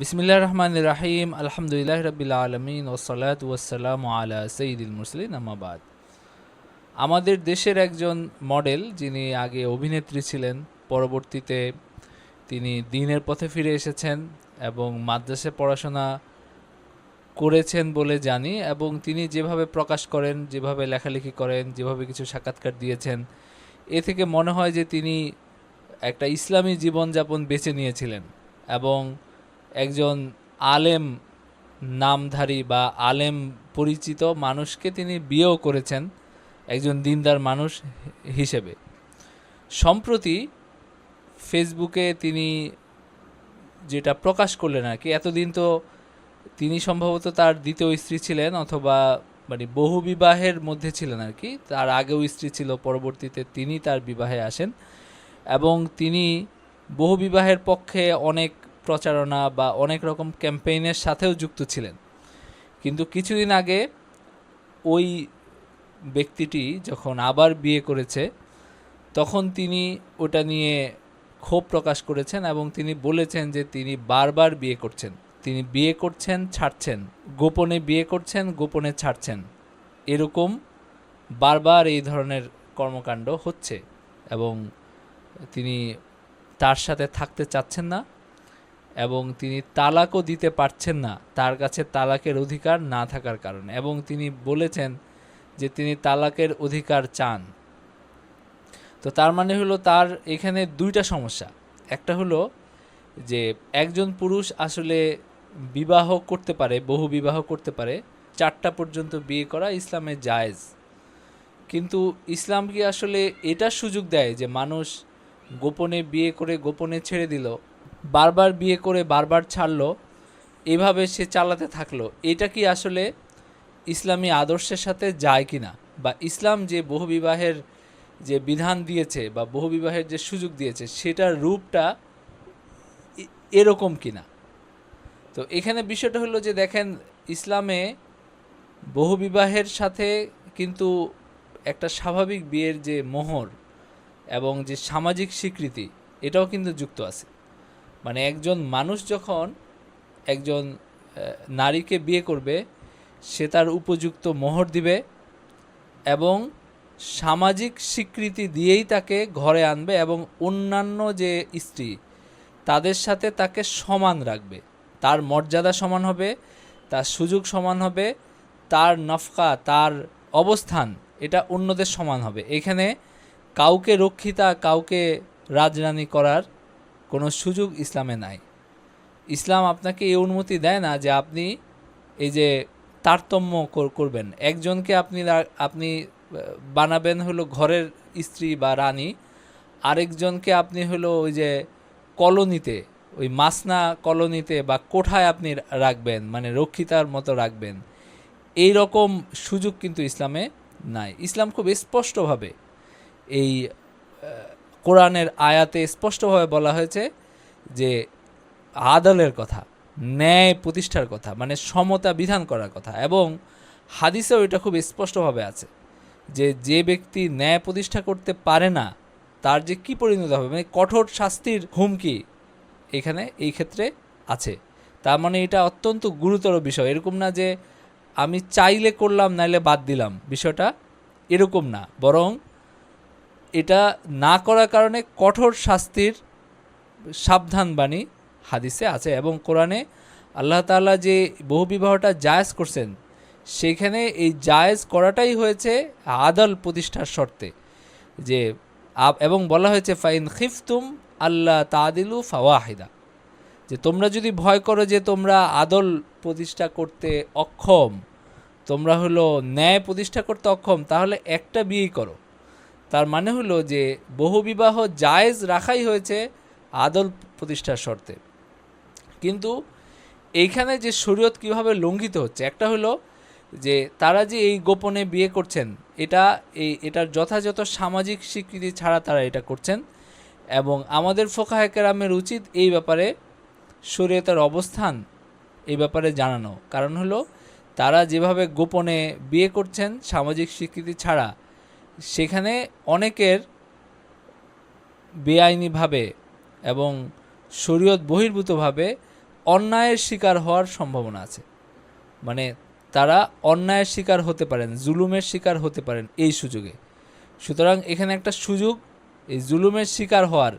বিসমিল্লাহ রহমান রাহিম আলহামদুলিল্লাহ রবিল আলমিন ওসলাত ওয়াসালাম আলা সঈদুল মুসলিন আমাবাদ আমাদের দেশের একজন মডেল যিনি আগে অভিনেত্রী ছিলেন, পরবর্তীতে তিনি দিনের পথে ফিরে এসেছেন এবং মাদ্রাসে পড়াশোনা করেছেন বলে জানি এবং তিনি যেভাবে প্রকাশ করেন, যেভাবে লেখালেখি করেন, যেভাবে কিছু সাক্ষাৎকার দিয়েছেন, এ থেকে মনে হয় যে তিনি একটা ইসলামী জীবনযাপন বেছে নিয়েছিলেন এবং একজন আলেম নামধারী বা আলেম পরিচিত মানুষকে তিনি বিয়েও করেছেন একজন দিনদার মানুষ হিসেবে। সম্প্রতি ফেসবুকে তিনি যেটা প্রকাশ করলেন আর কি, এতদিন তো তিনি সম্ভবত তার দ্বিতীয় স্ত্রী ছিলেন অথবা মানে বহু বিবাহের মধ্যে ছিলেন আর কি, তার আগেও স্ত্রী ছিল, পরবর্তীতে তিনি তার বিবাহে আসেন। এবং তিনি বহু বিবাহের পক্ষে অনেক প্রচারণা বা অনেক রকম ক্যাম্পেইনের সাথেও যুক্ত ছিলেন। কিন্তু কিছুদিন আগে ওই ব্যক্তিটি যখন আবার বিয়ে করেছে, তখন তিনি ওটা নিয়ে ক্ষোভ প্রকাশ করেছেন এবং তিনি বলেছেন যে তিনি বারবার বিয়ে করছেন। তিনি বিয়ে করছেন, ছাড়ছেন। গোপনে বিয়ে করছেন, গোপনে ছাড়ছেন। এরকম বারবার এই ধরনের কর্মকাণ্ড হচ্ছে এবং তিনি তার সাথে থাকতে চাচ্ছেন না। এবং তিনি তালাকও দিতে পারছেন না তার কাছে তালাকের অধিকার না থাকার কারণে এবং তিনি বলেছেন যে তিনি তালাকের অধিকার চান। তো তার মানে হলো তার এখানে দুইটা সমস্যা। একটা হলো যে একজন পুরুষ আসলে বিবাহ করতে পারে, বহু বিবাহ করতে পারে, চারটা পর্যন্ত বিয়ে করা ইসলামে জায়েজ। কিন্তু ইসলাম কি আসলে এটা সুযোগ দেয় যে মানুষ গোপনে বিয়ে করে গোপনে ছেড়ে দিল? বারবার বিয়ে করে বারবার ছাড়লো, এভাবে সে চালাতে থাকল। এটা কি আসলে ইসলামী আদর্শের সাথে যায় কি না? বা ইসলাম যে বহু বিবাহের যে বিধান দিয়েছে বা বহু বিবাহের যে সুযোগ দিয়েছে, সেটার রূপটা এরকম কিনা তো এখানে বিষয়টা হলো যে দেখেন, ইসলামে বহু বিবাহের সাথে কিন্তু একটা স্বাভাবিক বিয়ের যে মোহর এবং যে সামাজিক স্বীকৃতি, এটাও কিন্তু যুক্ত আছে। মানে একজন মানুষ যখন একজন নারীকে বিয়ে করবে, সে তার উপযুক্ত মোহর দিবে এবং সামাজিক স্বীকৃতি দিয়েই তাকে ঘরে আনবে এবং অন্যান্য যে স্ত্রী, তাদের সাথে তাকে সমান রাখবে। তার মর্যাদা সমান হবে, তার সুযোগ সমান হবে, তার নফকা, তার অবস্থান, এটা অন্যদের সমান হবে। এখানে কাউকে রক্ষিতা, কাউকে রাজরানি করার কোনো সুযোগ ইসলামে নাই। ইসলাম আপনাকে এই অনুমতি দেয় না যে আপনি এই যে তারতম্য করবেন। একজনকে আপনি আপনি বানাবেন হলো ঘরের স্ত্রী বা রানী, আরেকজনকে আপনি হলো ওই যে কলোনিতে, ওই মাসনা কলোনিতে বা কোঠায় আপনি রাখবেন মানে রক্ষিতার মতো রাখবেন। এই রকম সুযোগ কিন্তু ইসলামে নাই। ইসলাম খুব স্পষ্টভাবে এই কোরআনের আয়াতে স্পষ্টভাবে বলা হয়েছে যে আদালের কথা, ন্যায় প্রতিষ্ঠার কথা মানে সমতা বিধান করার কথা এবং হাদিসেও এটা খুব স্পষ্টভাবে আছে যে যে ব্যক্তি ন্যায় প্রতিষ্ঠা করতে পারে না, তার যে কি পরিণত হবে? মানে কঠোর শাস্তির হুমকি এখানে এই ক্ষেত্রে আছে। তার মানে এটা অত্যন্ত গুরুতর বিষয়। এরকম না যে আমি চাইলে করলাম, নাইলে বাদ দিলাম। বিষয়টা এরকম না। বরং এটা না করার কারণে কঠোর শাস্তির সাবধান বাণী হাদিসে আছে এবং কোরআনে আল্লাহ তাআলা যে বহু বিবাহটা জায়েজ করছেন, সেখানে এই জায়েজ করাটাই হয়েছে আদল প্রতিষ্ঠার শর্তে। যে এবং বলা হয়েছে, ফাইন খিফতুম আল্লাহ তাদিলু ফাওয়াহিদা। যে তোমরা যদি ভয় করো যে তোমরা আদল প্রতিষ্ঠা করতে অক্ষম, তোমরা হলো ন্যায় প্রতিষ্ঠা করতে অক্ষম, তাহলে একটা বিয়েই করো। তার মানে হলো যে বহুবিবাহ জায়েজ রাখাই হয়েছে আদল প্রতিষ্ঠার শর্তে। কিন্তু এইখানে যে শরীয়ত কীভাবে লঙ্ঘিত হচ্ছে, একটা হলো যে তারা যে এই গোপনে বিয়ে করছেন, এটা এই, এটার যথাযথ সামাজিক স্বীকৃতি ছাড়া তারা এটা করছেন এবং আমাদের ফোকাহেকেরামের উচিত এই ব্যাপারে শরীয়তের অবস্থান এই ব্যাপারে জানানো। কারণ হলো তারা যেভাবে গোপনে বিয়ে করছেন, সামাজিক স্বীকৃতি ছাড়া সেখানে অনেকের বেআইনিভাবে এবং শরীয়ত বহির্ভূতভাবে অন্যায়ের শিকার হওয়ার সম্ভাবনা আছে। মানে তারা অন্যায়ের শিকার হতে পারেন, জুলুমের শিকার হতে পারেন এই সুযোগে। সুতরাং এখানে একটা সুযোগ, এই জুলুমের শিকার হওয়ার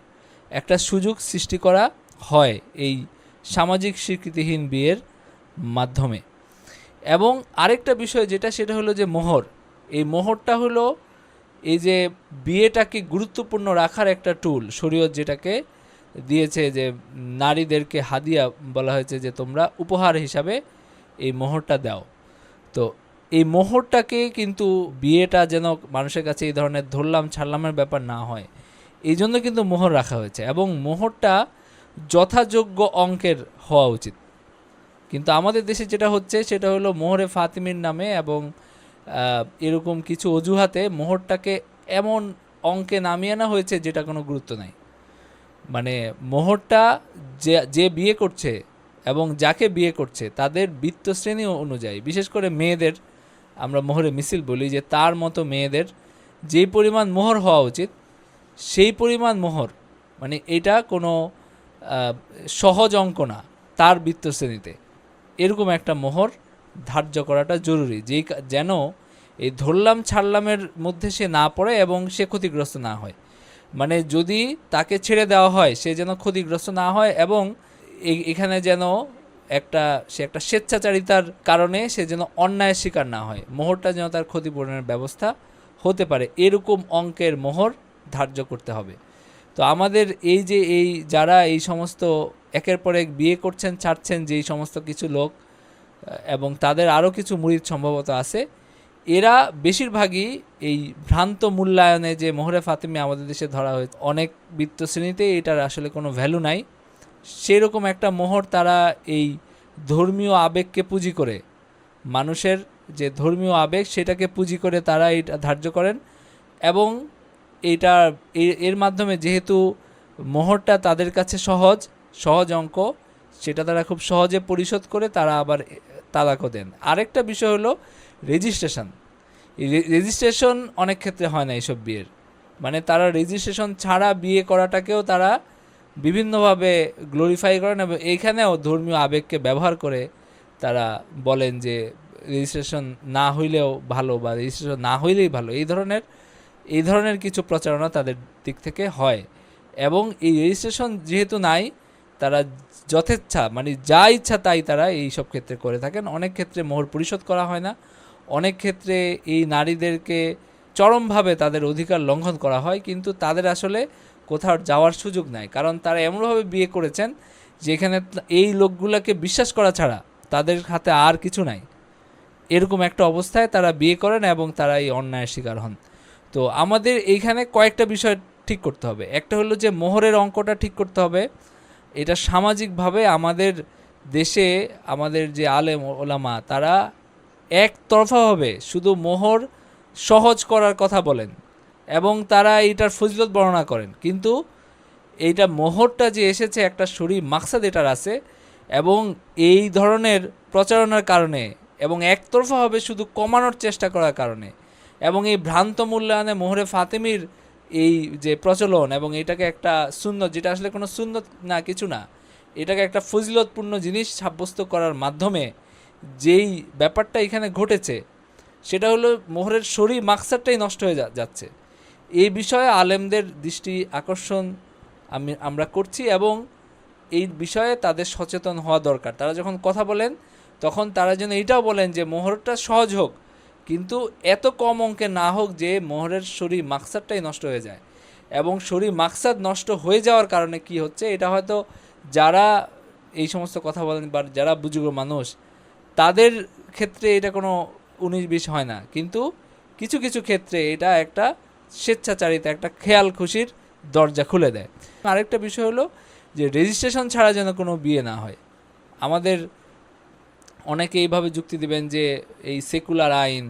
একটা সুযোগ সৃষ্টি করা হয় এই সামাজিক স্বীকৃতিহীন বিয়ের মাধ্যমে। এবং আরেকটা বিষয় যেটা, সেটা হলো যে মোহর। এই মোহরটা হলো এই যে বিয়েটাকে গুরুত্বপূর্ণ রাখার একটা টুল শরীয়ত যেটাকে দিয়েছে যে নারীদেরকে হাদিয়া বলা হয়েছে যে তোমরা উপহার হিসাবে এই মোহরটা দাও। তো এই মোহরটাকে কিন্তু বিয়েটা যেন মানুষের কাছে এই ধরনের ধরলাম ছাড়লামের ব্যাপার না হয়, এই জন্য কিন্তু মোহর রাখা হয়েছে এবং মোহরটা যথাযোগ্য অঙ্কের হওয়া উচিত। কিন্তু আমাদের দেশে যেটা হচ্ছে সেটা হলো মোহরে ফাতিমির নামে এবং এরকম কিছু অজুহাতে মোহরটাকে এমন অঙ্কে নামিয়ে আনা হয়েছে যেটা কোনো গুরুত্ব নাই। মানে মোহরটা যে যে বিয়ে করছে এবং যাকে বিয়ে করছে তাদের বৃত্ত শ্রেণি অনুযায়ী, বিশেষ করে মেয়েদের, আমরা মোহরে মিছিল বলি যে তার মতো মেয়েদের যেই পরিমাণ মোহর হওয়া উচিত, সেই পরিমাণ মোহর মানে এটা কোনো সহজ অঙ্ক না তার বৃত্ত শ্রেণীতে এরকম একটা মোহর ধার্য করাটা জরুরি। যেই যেন এই ধরলাম ছাড়লামের মধ্যে সে না পড়ে এবং সে ক্ষতিগ্রস্ত না হয়। মানে যদি তাকে ছেড়ে দেওয়া হয়, সে যেন ক্ষতিগ্রস্ত না হয় এবং এখানে যেন একটা, সে একটা স্বেচ্ছাচারিতার কারণে সে যেন অন্যায়ের শিকার না হয়। মোহরটা যেন তার ক্ষতিপূরণের ব্যবস্থা হতে পারে। এরকম অঙ্কের মোহর ধার্য করতে হবে। তো আমাদের এই যে এই যারা এই সমস্ত একের পর এক বিয়ে করছেন, ছাড়ছেন, যেই সমস্ত কিছু লোক এবং তাদের আরও কিছু মুরিদ সম্ভবত আছে। এরা বেশিরভাগই এই ভ্রান্ত মূল্যায়নে যে মোহরে ফাতেমি আমাদের দেশে ধরা হয়েছে, অনেক বৃত্ত শ্রেণীতে এটার আসলে কোনো ভ্যালু নাই। সেরকম একটা মোহর তারা এই ধর্মীয় আবেগকে পুঁজি করে, মানুষের যে ধর্মীয় আবেগ সেটাকে পুঁজি করে তারা এটা ধার্য করেন এবং এটা এর মাধ্যমে যেহেতু মোহরটা তাদের কাছে সহজ সহজ অঙ্ক, সেটা তারা খুব সহজে পরিশোধ করে তারা আবার তালাকও দেন। আরেকটা বিষয় হলো রেজিস্ট্রেশন রেজিস্ট্রেশন অনেক ক্ষেত্রে হয় না এইসব বিয়ের। মানে তারা রেজিস্ট্রেশন ছাড়া বিয়ে করাটাকেও তারা বিভিন্নভাবে গ্লোরিফাই করেন এবং এইখানেও ধর্মীয় আবেগকে ব্যবহার করে তারা বলেন যে রেজিস্ট্রেশন না হইলেও ভালো বা রেজিস্ট্রেশন না হইলেই ভালো। এই ধরনের এই ধরনের কিছু প্রচারণা তাদের দিক থেকে হয়। এবং এই রেজিস্ট্রেশন যেহেতু নাই তারা যথেচ্ছা মানে যা ইচ্ছা তাই তারা এই সব ক্ষেত্রে করে থাকেন। অনেক ক্ষেত্রে মোহর পরিশোধ করা হয় না। অনেক ক্ষেত্রে এই নারীদেরকে চরমভাবে তাদের অধিকার লঙ্ঘন করা হয়, কিন্তু তাদের আসলে কোথাও যাওয়ার সুযোগ নাই। কারণ তারা এমনভাবে বিয়ে করেছেন, যেখানে এই লোকগুলোকে বিশ্বাস করা ছাড়া তাদের হাতে আর কিছু নাই। এরকম একটা অবস্থায় তারা বিয়ে করেন এবং তারা এই অন্যায়ের শিকার হন। তো আমাদের এইখানে কয়েকটা বিষয় ঠিক করতে হবে। একটা হলো যে মোহরের অঙ্কটা ঠিক করতে হবে। এটা সামাজিকভাবে আমাদের দেশে আমাদের যে আলেম ওলামা, তারা একতরফাভাবে শুধু মোহর সহজ করার কথা বলেন এবং তারা এইটার ফজিলত বর্ণনা করেন। কিন্তু এইটা মোহরটা যে এসেছে একটা শরীর মাকসাদ এটার আছে এবং এই ধরনের প্রচারণার কারণে এবং একতরফাভাবে শুধু কমানোর চেষ্টা করার কারণে এবং এই ভ্রান্ত মূল্যায়নে মোহরে ফাতেমির এই যে প্রচলন এবং এটাকে একটা সুন্নত, যেটা আসলে কোনো সুন্নত না, কিছু না, এটাকে একটা ফজিলতপূর্ণ জিনিস সাব্যস্ত করার মাধ্যমে যেই ব্যাপারটা এখানে ঘটেছে, সেটা হলো মোহরের শরীর মাকসাদটাই নষ্ট হয়ে যাচ্ছে। এই বিষয়ে আলেমদের দৃষ্টি আকর্ষণ আমি, আমরা করছি এবং এই বিষয়ে তাদের সচেতন হওয়া দরকার। তারা যখন কথা বলেন, তখন তারা যেন এটাও বলেন যে মোহরটা সহজ হোক কিন্তু এত কম অঙ্কে না হোক যে মোহরের শরীর মাকসাদটাই নষ্ট হয়ে যায়। এবং শরীর মাকসাদ নষ্ট হয়ে যাওয়ার কারণে কি হচ্ছে, এটা হয়তো যারা এই সমস্ত কথা বলেন বা যারা বুজুর্গ মানুষ, তাদের ক্ষেত্রে এটা কোনো উনিশ বিশ হয় না। কিন্তু কিছু কিছু ক্ষেত্রে এটা একটা স্বেচ্ছাচারিতা, একটা খেয়াল খুশির দরজা খুলে দেয়। আরেকটা বিষয় হলো যে রেজিস্ট্রেশন ছাড়া যেন কোনো বিয়ে না হয়। আমাদের অনেকে এইভাবে যুক্তি দিবেন যে এই সেকুলার আইন,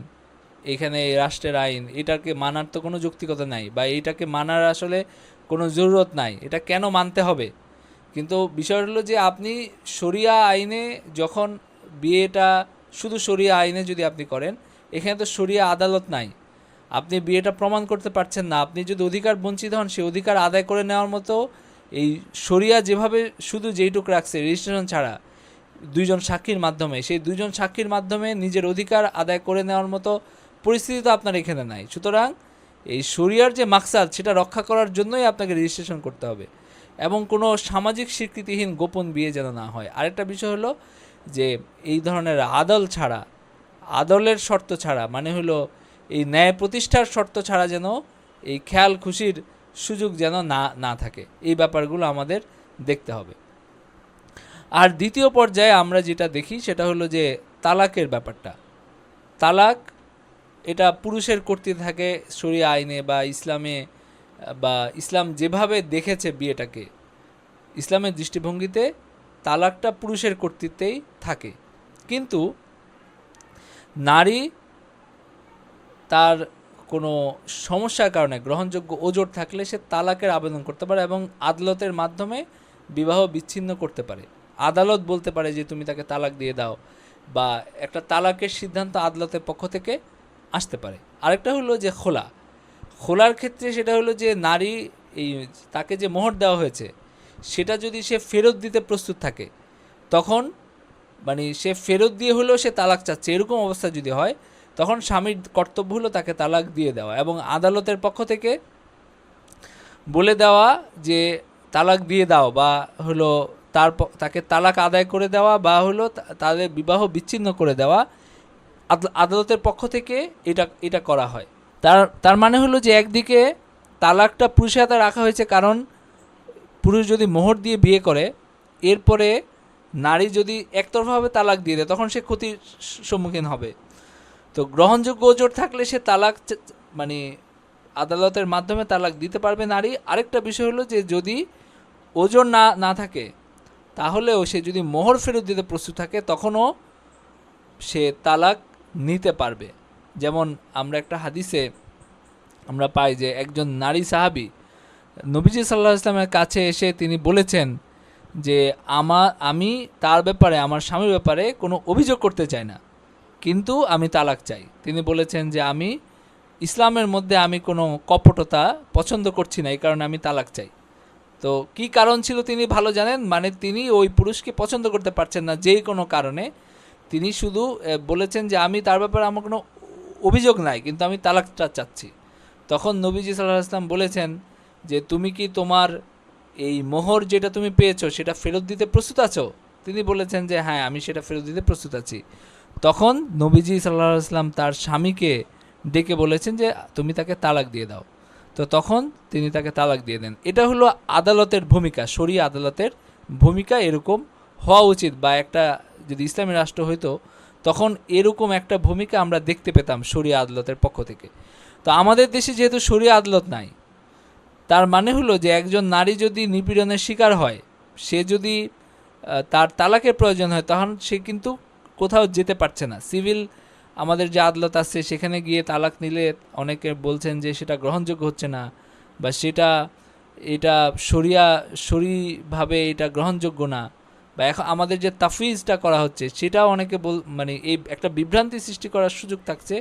এখানে এই রাষ্ট্রের আইন, এটাকে মানার তো কোনো যৌক্তিকতা নাই বা এইটাকে মানার আসলে কোনো জরুরত নাই, এটা কেন মানতে হবে? কিন্তু বিষয় হলো যে আপনি শরিয়া আইনে যখন বিয়েটা, শুধু শরিয়া আইনে যদি আপনি করেন, এখানে তো শরিয়া আদালত নাই। আপনি বিয়েটা প্রমাণ করতে পারছেন না, আপনি যদি অধিকার বঞ্চিত হন সেই অধিকার আদায় করে নেওয়ার মতো এই শরিয়া যেভাবে শুধু যেইটুক রাখছে, রেজিস্ট্রেশন ছাড়া দুইজন সাক্ষীর মাধ্যমে, সেই দুইজন সাক্ষীর মাধ্যমে নিজের অধিকার আদায় করে নেওয়ার মতো পরিস্থিতি তো আপনার এখানে নাই। সুতরাং এই শরিয়ার যে মাকসাদ, সেটা রক্ষা করার জন্যই আপনাকে রেজিস্ট্রেশন করতে হবে এবং কোনো সামাজিক স্বীকৃতিহীন গোপন বিয়ে যেন না হয়। আরেকটা বিষয় হলো যে এই ধরনের আদল ছাড়া, আদলের শর্ত ছাড়া মানে হলো এই ন্যায় প্রতিষ্ঠার শর্ত ছাড়া যেন এই খেয়াল খুশির সুযোগ যেন না না থাকে। এই ব্যাপারগুলো আমাদের দেখতে হবে। আর দ্বিতীয় পর্যায়ে আমরা যেটা দেখি সেটা হলো যে তালাকের ব্যাপারটা। তালাক, এটা পুরুষের করতে থাকে শরিয়া আইনে বা ইসলামে, বা ইসলাম যেভাবে দেখেছে বিয়েটাকে, ইসলামের দৃষ্টিভঙ্গিতে তালাকটা পুরুষের কর্তৃত্বেই থাকে। কিন্তু নারী তার কোনো সমস্যার কারণে, গ্রহণযোগ্য ওজোর থাকলে সে তালাকের আবেদন করতে পারে এবং আদালতের মাধ্যমে বিবাহ বিচ্ছিন্ন করতে পারে। আদালত বলতে পারে যে তুমি তাকে তালাক দিয়ে দাও বা একটা তালাকের সিদ্ধান্ত আদালতের পক্ষ থেকে আসতে পারে। আরেকটা হলো যে খোলা। খোলার ক্ষেত্রে সেটা হলো যে নারী এই তাকে যে মোহর দেওয়া হয়েছে, সেটা যদি সে ফেরত দিতে প্রস্তুত থাকে, তখন মানে সে ফেরত দিয়ে হলেও সে তালাক চাচ্ছে। এরকম অবস্থা যদি হয়, তখন স্বামীর কর্তব্য হলো তাকে তালাক দিয়ে দেওয়া এবং আদালতের পক্ষ থেকে বলে দেওয়া যে তালাক দিয়ে দাও বা হলো তার তাকে তালাক আদায় করে দেওয়া বা হলো তাদের বিবাহ বিচ্ছিন্ন করে দেওয়া আদালতের পক্ষ থেকে এটা এটা করা হয়। তার তার মানে হলো যে একদিকে তালাকটা পুরুষের হাতে রাখা হয়েছে কারণ পুরুষ যদি মোহর দিয়ে বিয়ে করে, এরপরে নারী যদি একতরফাভাবে তালাক দিয়ে দেয়, তখন সে ক্ষতির সম্মুখীন হবে। তো গ্রহণযোগ্য ওজোর থাকলে সে তালাক মানে আদালতের মাধ্যমে তালাক দিতে পারবে নারী। আরেকটা বিষয় হলো যে যদি ওজোর না না থাকে তাহলেও সে যদি মোহর ফেরত দিতে প্রস্তুত থাকে, তখনও সে তালাক নিতে পারবে। যেমন আমরা একটা হাদিসে আমরা পাই যে একজন নারী সাহাবী, নবীজি সাল্লাহ ইসলামের কাছে এসে তিনি বলেছেন যে আমার আমি তার ব্যাপারে, আমার স্বামীর ব্যাপারে কোনো অভিযোগ করতে চাই না, কিন্তু আমি তালাক চাই। তিনি বলেছেন যে, আমি ইসলামের মধ্যে আমি কোনো কপটতা পছন্দ করছি না, এই কারণে আমি তালাক চাই। তো কি কারণ ছিল তিনি ভালো জানেন? মানে তিনি ওই পুরুষকে পছন্দ করতে পারছেন না যেই কোনো কারণে। তিনি শুধু বলেছেন যে আমি তার ব্যাপারে আমার কোনো অভিযোগ নাই, কিন্তু আমি তালাকটা চাচ্ছি। তখন নবীজি সাল্লাহ আসলাম বলেছেন যে, তুমি কি তোমার এই মোহর যেটা তুমি পেয়েছ, সেটা ফেরত দিতে প্রস্তুত আছো? তিনি বলেছেন যে হ্যাঁ আমি সেটা ফেরত দিতে প্রস্তুত আছি। তখন নবীজি সাল্লাহ আসলাম তার স্বামীকে ডেকে বলেছেন যে, তুমি তাকে তালাক দিয়ে দাও। তো তখন তিনি তাকে তালাক দিয়ে দেন। এটা হলো আদালতের ভূমিকা, শরীয় আদালতের ভূমিকা এরকম হওয়া উচিত বা একটা যদি ইসলামী রাষ্ট্র হইতো, তখন এরকম একটা ভূমিকা আমরা দেখতে পেতাম শরীয় আদালতের পক্ষ থেকে। তো আমাদের দেশে যেহেতু শরীয় আদালত নাই, তার মানে হলো যে একজন নারী যদি নিপীড়নের শিকার হয়, সে যদি তার তালাকের প্রয়োজন হয়, তখন সে কিন্তু কোথাও যেতে পারছে না। সিভিল আমাদের যে আদালত আছে, সেখানে গিয়ে তালাক নিলে অনেকে বলছেন যে সেটা গ্রহণযোগ্য হচ্ছে না বা সেটা, এটা সরিয়া সরিভাবে এটা গ্রহণযোগ্য না বা এখন আমাদের যে তাফিজটা করা হচ্ছে, সেটাও অনেকে বল মানে এই একটা বিভ্রান্তি সৃষ্টি করার সুযোগ থাকছে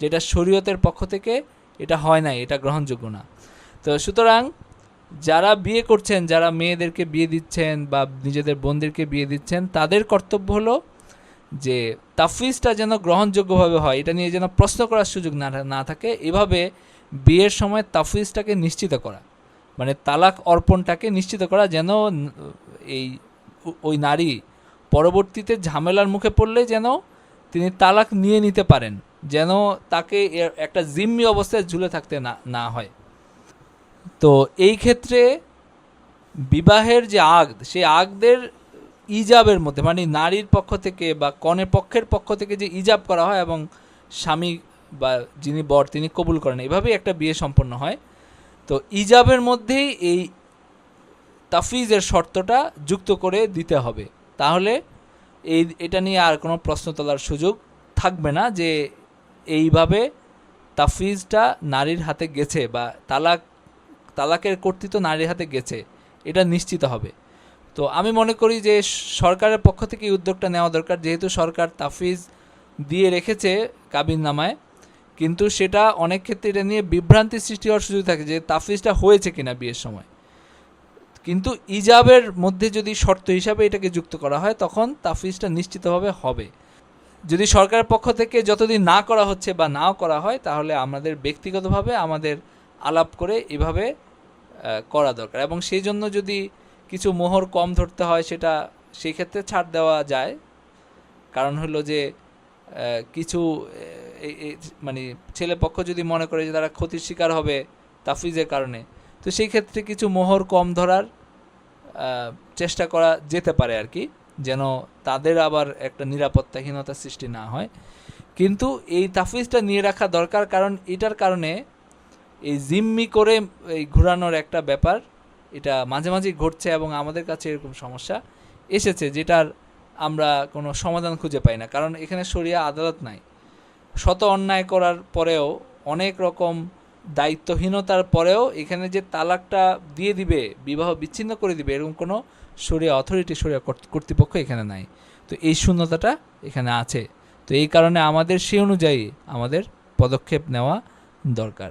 যেটা শরীয়তের পক্ষ থেকে এটা হয় নাই, এটা গ্রহণযোগ্য না। তো সুতরাং যারা বিয়ে করছেন, যারা মেয়েদেরকে বিয়ে দিচ্ছেন বা নিজেদের বোনদেরকে বিয়ে দিচ্ছেন, তাদের কর্তব্য হলো যে তাফিজটা যেন গ্রহণযোগ্যভাবে হয়, এটা নিয়ে যেন প্রশ্ন করার সুযোগ না না থাকে, এভাবে বিয়ের সময় তাফিজটাকে নিশ্চিত করা। মানে তালাক অর্পণটাকে নিশ্চিত করা যেন এই ওই নারী পরবর্তীতে ঝামেলার মুখে পড়লে যেন তিনি তালাক নিয়ে নিতে পারেন, যেন তাকে একটা জিম্মি অবস্থায় ঝুলে থাকতে না না হয়। তো এই ক্ষেত্রে বিবাহের যে আগদ সেই আগদের ইজাবের মধ্যে মানে নারীর পক্ষ থেকে বা কনের পক্ষের পক্ষ থেকে যে ইজাব করা হয় এবং স্বামী বা যিনি বর, তিনি কবুল করেন, এভাবেই একটা বিয়ে সম্পন্ন হয়। তো ইজাবের মধ্যেই এই তাফিজের শর্তটা যুক্ত করে দিতে হবে। তাহলে এই, এটা নিয়ে আর কোনো প্রশ্ন তোলার সুযোগ থাকবে না যে এইভাবে তাফিজটা নারীর হাতে গেছে বা তালাক, তালাকের কর্তৃত্ব নারীর হাতে গেছে, এটা নিশ্চিত হবে। তো আমি মনে করি যে সরকারের পক্ষ থেকে উদ্যোগটা নেওয়া দরকার। যেহেতু সরকার তাফিজ দিয়ে রেখেছে কাবিন নামায়, কিন্তু সেটা অনেক ক্ষেত্রে এটা নিয়ে বিভ্রান্তি সৃষ্টি হওয়ার সুযোগ থাকে যে তাফিজটা হয়েছে কিনা বিয়ের সময়। কিন্তু ইজাবের মধ্যে যদি শর্ত হিসাবে এটাকে যুক্ত করা হয়, তখন তাফিজটা নিশ্চিতভাবে হবে। যদি সরকারের পক্ষ থেকে যতদিন না করা হচ্ছে বা নাও করা হয়, তাহলে আমাদের ব্যক্তিগতভাবে আমাদের আলাপ করে এভাবে করা দরকার। এবং সেই জন্য যদি কিছু মোহর কম ধরতে হয়, সেটা সেই ক্ষেত্রে ছাড় দেওয়া যায়। কারণ হলো যে কিছু মানে ছেলে পক্ষ যদি মনে করে যে তারা ক্ষতির শিকার হবে তাফিজের কারণে, তো সেই ক্ষেত্রে কিছু মোহর কম ধরার চেষ্টা করা যেতে পারে আর কি, যেন তাদের আবার একটা নিরাপত্তাহীনতার সৃষ্টি না হয়। কিন্তু এই তাফিজটা নিয়ে রাখা দরকার, কারণ এটার কারণে এই জিম্মি করে এই ঘোরানোর একটা ব্যাপার এটা মাঝে মাঝেই ঘটছে এবং আমাদের কাছে এরকম সমস্যা এসেছে যেটার আমরা কোনো সমাধান খুঁজে পাই না। কারণ এখানে শরিয়া আদালত নাই। শত অন্যায় করার পরেও, অনেক রকম দায়িত্বহীনতার পরেও এখানে যে তালাকটা দিয়ে দিবে, বিবাহ বিচ্ছিন্ন করে দিবে, এরকম কোনো শরিয়া অথরিটি কর্ত- কর্তৃপক্ষ এখানে নাই। তো এই শূন্যতাটা এখানে আছে। তো এই কারণে আমাদের সেই অনুযায়ী আমাদের পদক্ষেপ নেওয়া দরকার।